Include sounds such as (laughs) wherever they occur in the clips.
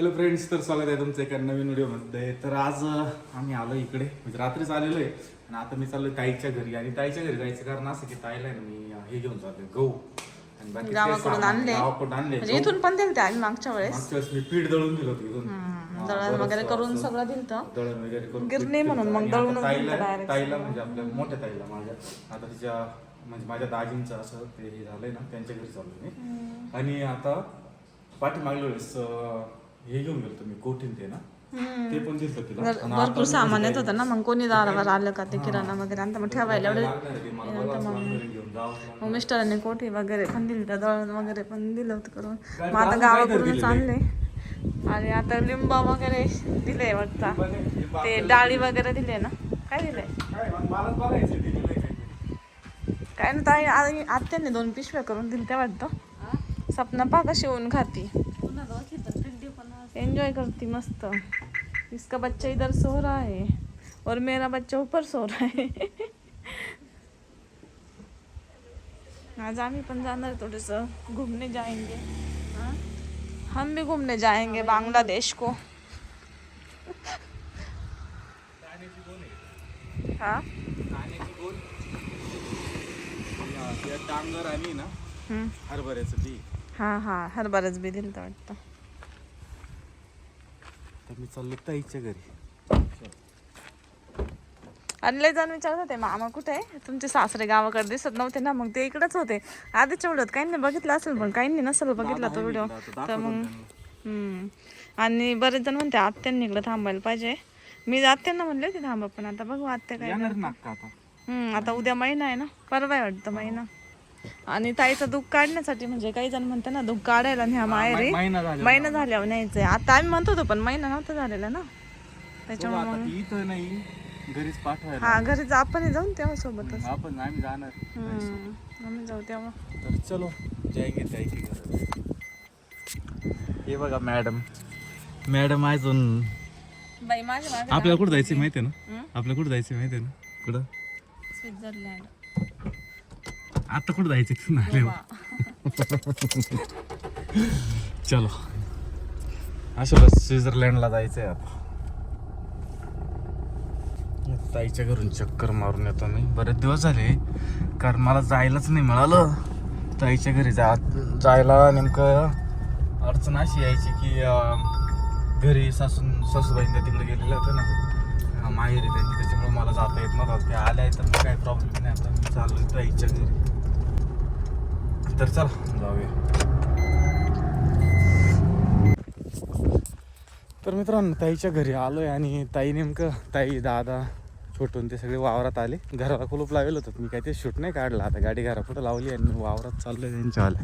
Hello friends तर स्वागत आहे तुमचं एका नवीन व्हिडिओमध्ये. तर आज आम्ही आलो इकडे. म्हणजे रात्रीच आलेलो आहे. आणि आता मी चाललोय ताईच्या घरी. आणि ताईच्या घरी जायचं कारण असं की ताईला आहे ना मी हे घेऊन चाललोय गहू. आणि बाकी गावाकडून आणले. गावाकडून आणले. म्हणजे इथून पण दिलते आम्ही मागच्या वेळेस. मागच्या वेळेस मी पीठ दळून दिलं होतं इथून. हा, दळण बरंच वगैरे करून असं. सगळं दिलतं. दळण वगैरे करून गिरणी पीठ म्हणून. मग आणि आता ताईला direct. ताईला म्हणजे आपल्या मोठ्या ताईला माझ्या आता तिच्या म्हणजे माझ्या दाजींचं असं ते हे झालंय ना त्यांच्या घरी चाललो मी. आणि आता पाठीमागल्या वेळेस अं, हे घेऊन गेलो मी कोठीन ते ना? ते पण दिसलं तिला. भर- आणि आता भरपूर मी सामान येत होतं ना मग कोणी दारावर आलं का ते किराणा वगैरे आणता मग ठेवायला एवढे लागणार आहे ते मला बघावंच लागणार आहे घेऊन जावं मग मिस्टरांनी कोठी वगैरे पण दिली तर दळण वगैरे पण दिलं होतं करून. काय मग आता अजून काहीतरी गावाकडूनच दिलेलं आणले आणि आता लिंब वगैरे दिले वाटतं पण हे ते डाळी वगैरे दिले ना? काय दिले काय मलाच बघायचं आहे. काय ना ताई आत्याने दोन पिशव्या करून दिल्या त्या वाटतं सपना पा कशी होऊन खाती. एंजॉय करती मस्त. इसका बच्चा इधर सो रहा है और मेरा बच्चा ऊपर सो रहा है. आज आम्ही पण जाणार थोडस घूमने जाएंगे हाँ? हम भी घूमने जाएंगे बांग्लादेश को. हाँ? हा, डांगर आणि ना. हरभऱ्याचं बी. हा हा हरभराच बी दिलं होतं वाटतं. मी चाललो ताईच्या घरी. आणि लय जण विचारत होते मामा कुठे आहे? तुमचे सासरे गावाकडे दिसत नव्हते ना. मग ते इकडेच होते. आधीच एवढं काहींनी बघितलं असेल पण काहींनी नसेल बघितला तो व्हिडिओ. तर मग हम्म. आणि बरेच जण म्हणते आत्यांनी इकडे थांबायला पाहिजे. मी आत्यांना म्हणले होते थांबा पण आता बघू आत्या काय आता उद्या महिना आहे ना परवा आहे वाटतं महिना. आणि ताईचं दुःख काढण्यासाठी म्हणजे काही जण म्हणते ना दुःख काढायला न्या माहेरी महिना झाला महिना झाल्यावर न्यायचंय. आता आम्ही म्हणत होतो पण महिना नव्हता झालेला ना. त्याच्यामुळे आता ती इथं नाही घरीच पाठवायला हा घरी जा- आपण जाऊन तेव्हा सोबतच. आपण आम्ही जाणार. हम्म, आम्ही जाऊ तेव्हा. तर चलो जायगे ताई की घर हे बघा मॅडम. मॅडम अजून बाई माझ्या मागे आपल्याला कुठं जायचं माहिती आहे ना? आपल्याला कुठं जायचं माहिती आहे ना? कुठं? स्वित्झर्लंड आता कुठं जायचं तिथून आल्यावर चलो. अशा स्वित्झर्लंडला जायचंय आता. ताईच्या घरून चक्कर मारून येतो मी. बरेच दिवस झाले कारण मला जायलाच नाही मिळालं. ताईच्या घरी जा जायला नेमकं अडचण अशी यायची की घरी सासून सासूबाईंच्या तिकडे गेलेलं होतं ना. माहेरी त्यांची त्याच्यामुळे मला जाता येत नव्हतं. ते आल्या तर मग काही प्रॉब्लेम नाही. आता मी चाललो ताईच्या घरी. तर चला जाऊया. तर मित्रांनो ताईच्या घरी आलोय आणि ताई नेमकं ताई दादा छोटून ते सगळे वावरात आले. घराला कुलूप लावेल होतं मी काय ते शूट नाही काढला. आता गाडी घरापुढं लावली आणि वावरात चाललो आहे त्यांच्यावाल्या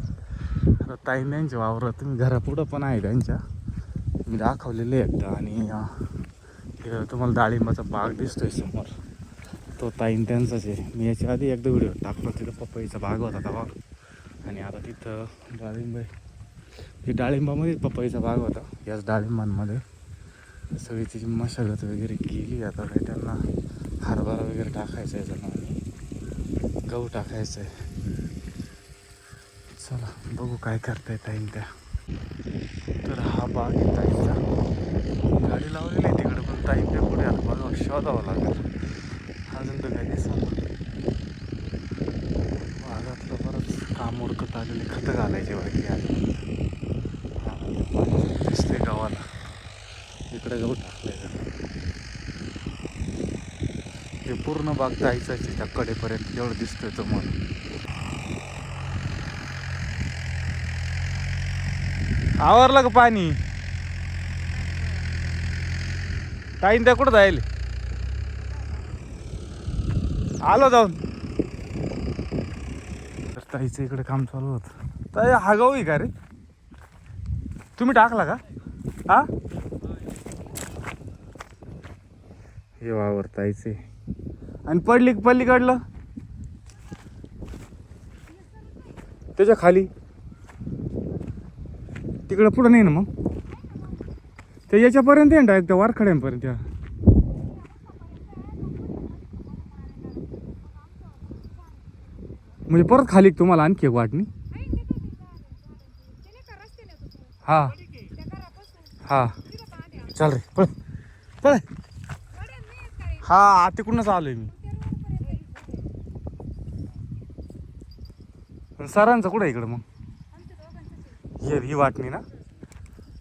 आता ताई त्यांच्या वावरात मी घरापुढं पण आहे त्यांच्या. मी दाखवलेले एकदा आणि तुम्हाला डाळिंबाचा बाग दिसतोय समोर. तो ताईन त्यांचाच आहे. मी याच्या आधी एकदा व्हिडिओ टाकला तिथं पपईचा बाग होता तेव्हा. आणि आता तिथं डाळिंब हे डाळिंबामध्ये पपईचा भाग होता. याच डाळिंबांमध्ये सगळी तिची मशागत वगैरे केली आता काही त्यांना हरभरा वगैरे टाकायचा आहे जणू गहू टाकायचं आहे. चला बघू काय करता येत टाईम त्या. तर हा बाग आहे ताईचा. गाडी लावलेली आहे तिकडे पण टाईम त्या पुढे आता बघा शोधावं लागेल. अजून तर काही दिसत बागातलं बरंच काम उरकत आलेले खतं घालायचे बाकी आले. दिसते गावाला. इकडे गहू टाकले हे पूर्ण बाग जायचं आहे त्या कडेपर्यंत एवढं दिसतोय तुम्हाला आवरलं का पाणी? टाईम त्या कुठं जाईल? आलो जाऊन. ताईचं इकडे काम चालू होतं. ताई हा गाव आहे का रे? तुम्ही टाकला का? हा? हे वावर ताईचे आणि पडली पल्लीकडलं त्याच्याखाली. तिकडं पुढं नाही ना मग? ते याच्यापर्यंत आहे ना डायरेक्ट त्या वारखड्यांपर्यंत या म्हणजे परत खाली तुम्हाला आणखी एक वाटणी? हा. हा. चल रे पळ. पळ. हा तिकडूनच आलोय मी. सरांचं कुठं इकडं मग? ही ही वाटणी ना?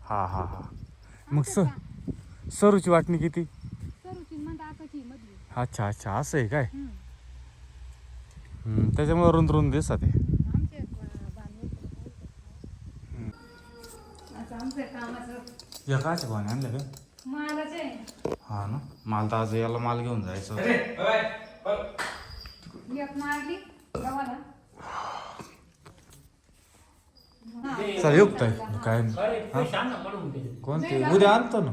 हा हा हा. मग स सरूची वाटणी किती? अच्छा अच्छा असं आहे काय? त्याच्यामुळे रुंद रुंद दिसत आहे या भावाने आणलं का? हा ना. मला तर आज याला माल घेऊन जायचं होतं. चल युक्त आहे काय नाही. कोणते? उद्या आणतो ना.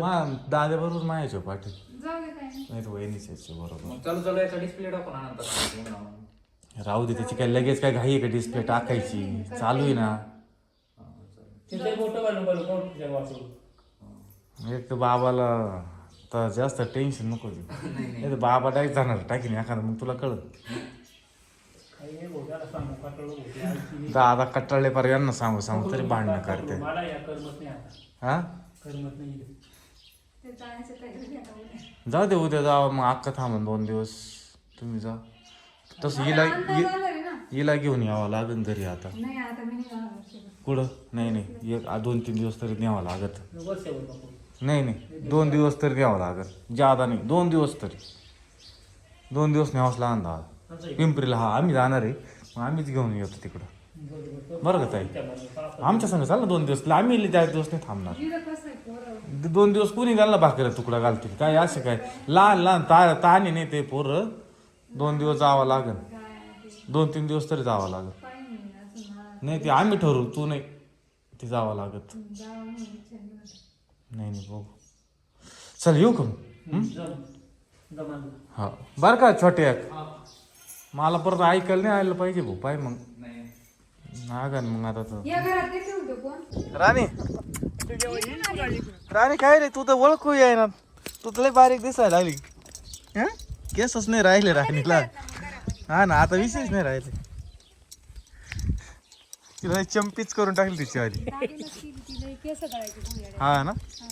मा दाद्या बरोबर मायाच्या पाठी नाही तर वहिनीच यायचे बरोबर. चालू चालू याचा डिस्प्ले टाकून आणतात राहू दे त्याची काय लगेच काय घाई आहे का डिस्प्ले टाकायची? चालू आहे ना. एक तर बाबाला तर जास्त टेन्शन नको देऊ नाही तर बाबा डायरेक्ट जाणार टाकीन एखादं मग तुला कळत दादा कट्टाळे पर यांना सांगू सांगू तरी भांडणं करते. मला या करमत नाही आता. हा? करमत नाही जाऊ दे उद्या जावा. मग अक्का थांबून दोन दिवस तुम्ही जा. तसं हिला हिला घेऊन यावं लागेल घरी आता. कुठं? नाही नाही. एक आ- दोन तीन दिवस तरी न्यावं लागत नाही नाही. दोन दिवस तरी न्यावं लागत जादा नाही. दोन दिवस तरी. दोन दिवस न्यावंच लागणार दादा पिंपरीला हा आम्ही जाणार आहे. मग आम्हीच घेऊन येतो तिकडं. बरं का ताई? आमच्या संग चाल ना दोन दिवस. आम्ही त्या दिवस नाही थांबणार. दोन दिवस कोणी घालला भाकरीला तुकडा घालतील. काय असं काय? लहान लहान ता ताणी नाही ते पोरं. दोन दिवस जावं लागेल दोन तीन दिवस तरी जावं लागेल नाही ते आम्ही ठरवू. तू नाही. ते जावं लागत. नाही नाही बघू. चल येऊ का? हं? बरं का छोटे एक? मला परत ऐकायला नाही आलं पाहिजे भाऊ. पाय मग. नागा मग आता राणी. राणी काय रे तू तर ओळखू आहे ना तू तर लय बारीक दिसायला लागली. हं? केसच नाही राहिले राणीला. हा ना आता विशेष नाही राहिले. तिला चंपीच करून टाकली तिची आधी. तिला. हा ना? हा.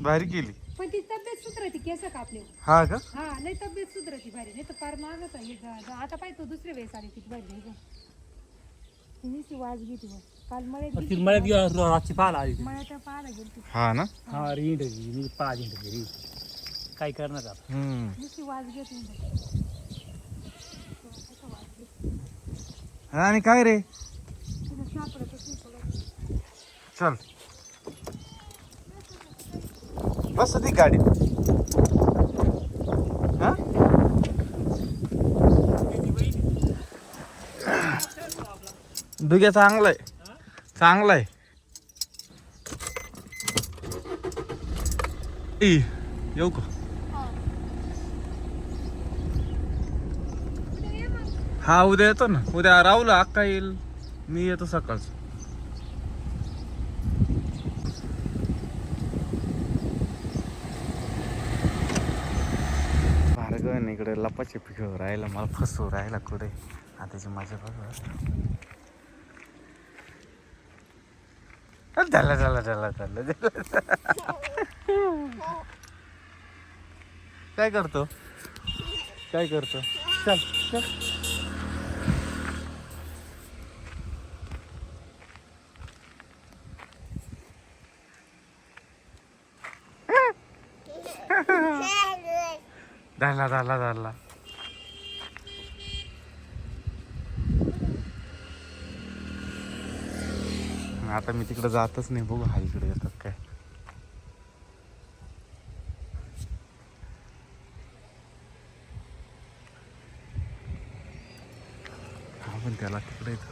भारी केली. पण ती तब्येत सुधरती केस कापले. हा का? हा लय तब्येत सुधरती भारी. नाही तर फार मागत आहे आता पाहिजे दुसऱ्या वेळेस आली किती भारी नाही तिने वाज घेते काल मळ्यात गेली मळ्यात रातची पाला आली मळ्यात पाहायला गेली हा ना? हा रीड मी पाच इंट घरी काय करणार आता. हम्म. नुसती वाज घेत नाही. राणी काय रे? तिला नाही. चल. बस ती गाडी. हा? दुग्या चांगला आहे. चांगला आहे. येऊ का? हा उद्या येतो ना. उद्या राहुल अक्का येईल मी येतो सकाळचं. इकडे लपाचे पिकवर राहिला मला फसवू राहिला कुठे? आताची माझ्या बघ. झाला झाला झाला झाला काय करतो? काय करतो? चल चल. (laughs) झाला झाला झाला. आता मी तिकडे जातच नाही. बघू हा इकडे येतात काय. हा पण त्याला तिकडे येतो.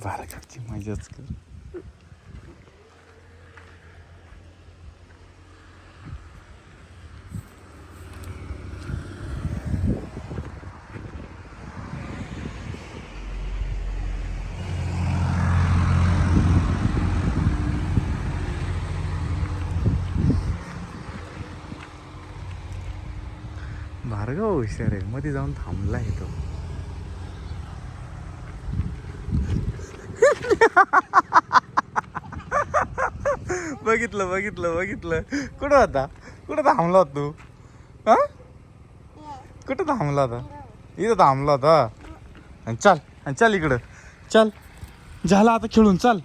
बाराकडची मजाच कर. बारा हुशार आहे. मध्ये जाऊन थांबला आहे तो. बघितलं बघितलं बघितलं. कुठं होता? कुठं थांबला होता तू? हा? कुठं थांबला होता? इथं थांबला होता? आणि चल आणि चल इकडं. चल. झाला आता खेळून चल.